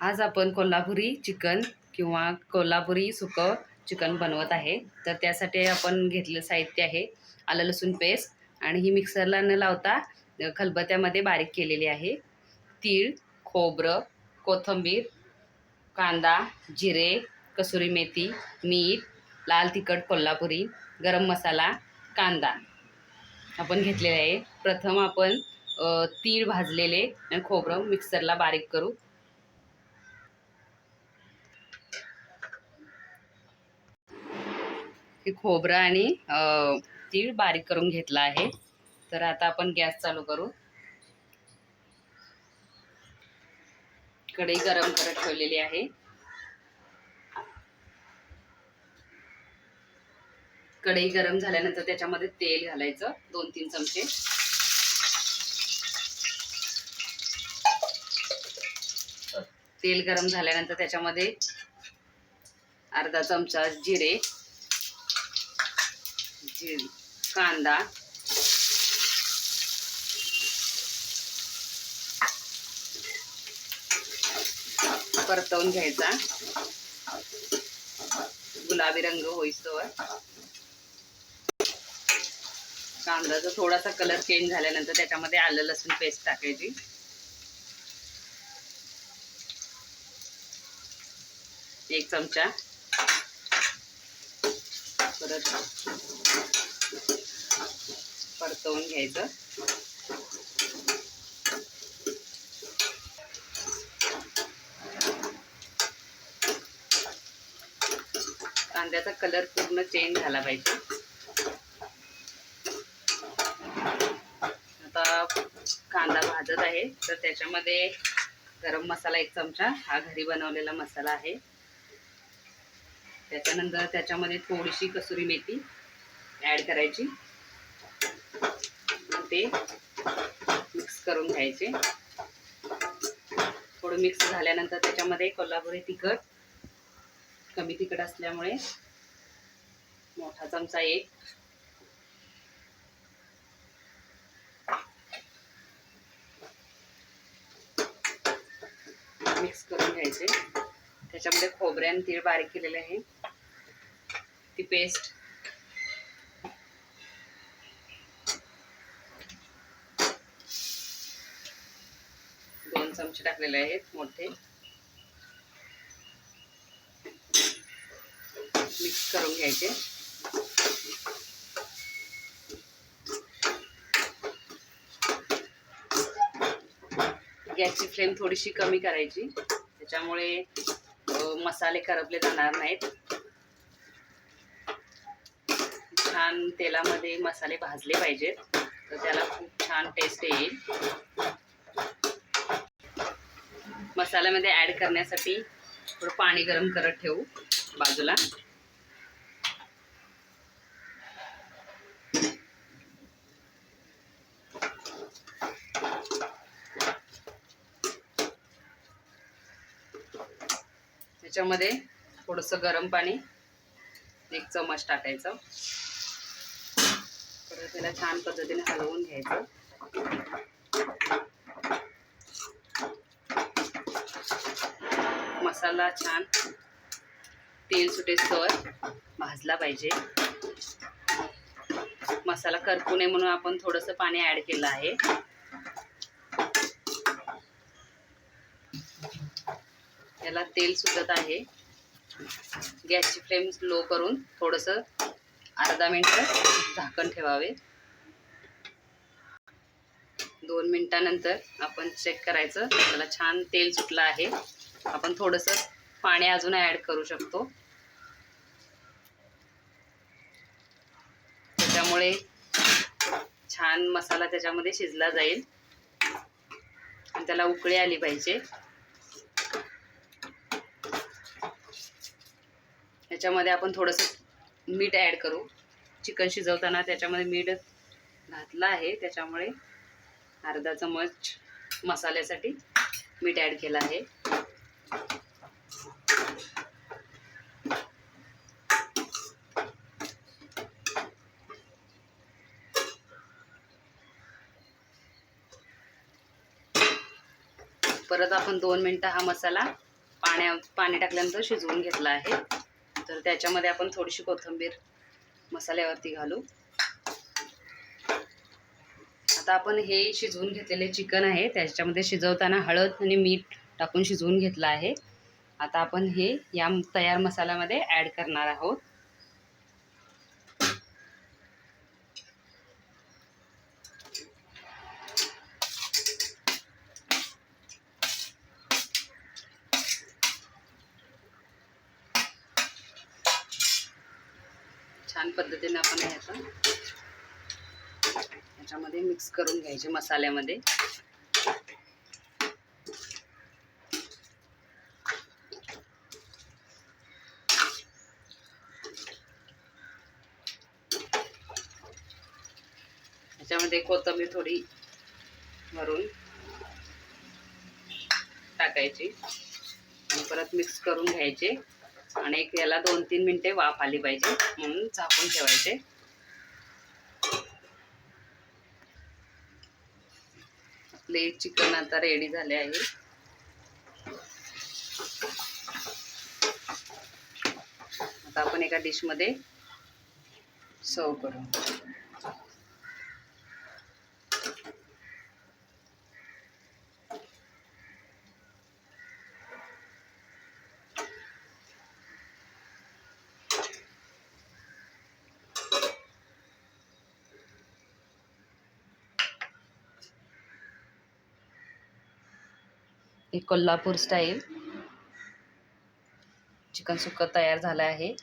आज आपण कोल्हापुरी चिकन किंवा कोल्हापुरी सुकं चिकन बनवत आहे. तर त्यासाठी आपण घेतलेलं साहित्य आहे आलं लसूण पेस्ट आणि ही मिक्सरला न लावता खलबत्यामध्ये बारीक केलेली आहे. तीळ खोबरं कोथिंबीर कांदा जिरे कसुरी मेथी मीठ लाल तिखट कोल्हापुरी गरम मसाला कांदा. आपण घेतलेला आहे. प्रथम आपण तीळ भाजलेले आणि खोबरं मिक्सरला बारीक करू. हे खोबरं आणि तीळ बारीक करून घेतला आहे. तर आता आपण गॅस चालू करू. कढई गरम करत ठेवलेली आहे. कढई गरम झाल्यानंतर त्याच्यामध्ये तेल घालायचं दोन तीन चमचे. तेल गरम झाल्यानंतर त्याच्यामध्ये अर्धा चमचा जिरे जिरे कांदा. परतवून घ्यायचा. गुलाबी रंग होईस्तोवर. कांद्याचा थोडासा कलर चेंज झाल्यानंतर त्याच्यामध्ये आलं लसूण पेस्ट टाकायची. एक चमचा. परत परतवून घ्यायचं. कांद्याचा कलर पूर्ण चेंज झाला पाहिजे. आता कांदा भाजत आहे तर त्याच्यामध्ये गरम मसाला एक चमचा हा घरी बनवलेला मसाला आहे. त्याच्यानंतर त्याच्यामध्ये थोडीशी कसुरी मेथी ॲड करायची. ते मिक्स करून घ्यायचे. थोडं मिक्स झाल्यानंतर त्याच्यामध्ये कोल्हापुरी तिखट कमी तिखट असल्यामुळे मोठा चमचा एक. मिक्स करून घ्यायचे. त्याच्यामध्ये खोबरे तीळ बारीक केलेले आहे. ती पेस्ट दोन चमचे टाकलेले आहेत मोठे. मिक्स करून घ्यायचे. गॅसची फ्लेम थोडीशी कमी करायची. त्याच्यामुळे मसाले करपले जाणार नाहीत. छान तेलामध्ये मसाले भाजले पाहिजेत. तर त्याला खूप छान टेस्ट येईल. मसाल्यामध्ये ॲड करण्यासाठी थोडं पाणी गरम करत ठेवू बाजूला. त्याच्यामध्ये थोडंसं गरम पाणी एक चमच टाकायचं. त्याला छान पद्धतीने हलवून घ्यायचं. मसाला छान तेल सुटेस्तवर भाजला पाहिजे. मसाला करपू नये म्हणून आपण थोडंसं पाणी ॲड केलं आहे. याला तेल सुटत आहे. गॅसची फ्लेम लो करून थोडंसं अर्धा मिनटं झाकण ठेवावे. दोन मिनटानंतर आपण चेक करायचं. त्याला छान तेल सुटलं आहे. आपण थोडंसं पाणी अजून ॲड करू शकतो. त्याच्यामुळे छान मसाला त्याच्यामध्ये शिजला जाईल. आणि त्याला उकळी आली पाहिजे. याच्यामध्ये आपण थोडंसं मीठ ॲड करू. चिकन शिजवताना त्याच्यामध्ये मीठ घातलं आहे. त्याच्यामुळे अर्धा चमच मसाल्यासाठी मीठ ॲड केलं आहे. परत आपण दोन मिनटं हा मसाला पाण्या पाणी टाकल्यानंतर शिजवून घेतला आहे. तर त्याच्यामध्ये आपण थोडीशी कोथिंबीर मसाल्यावरती घालू. आता आपण हे शिजवून घेतलेले चिकन आहे त्याच्यामध्ये शिजवताना हळद आणि मीठ टाकून शिजवून घेतलं आहे. आता आपण हे या तयार मसाल्यामध्ये ॲड करणार आहोत. छान पद्धतीने आपण हे ह्याच्यामध्ये याच्यामध्ये मिक्स करून घ्यायचे मसाल्यामध्ये. याच्यामध्ये कोथिंबीर थोडी भरून टाकायची आणि परत मिक्स करून घ्यायचे. आणि एक याला दोन तीन मिनिटे वाफ आली पाहिजे म्हणून झाकून ठेवायचे. आपले चिकन आता रेडी झाले आहे. आता आपण एका डिशमध्ये सर्व करू. हे कोल्हापूर स्टाईल. चिकन सुक्का तयार झालं आहे.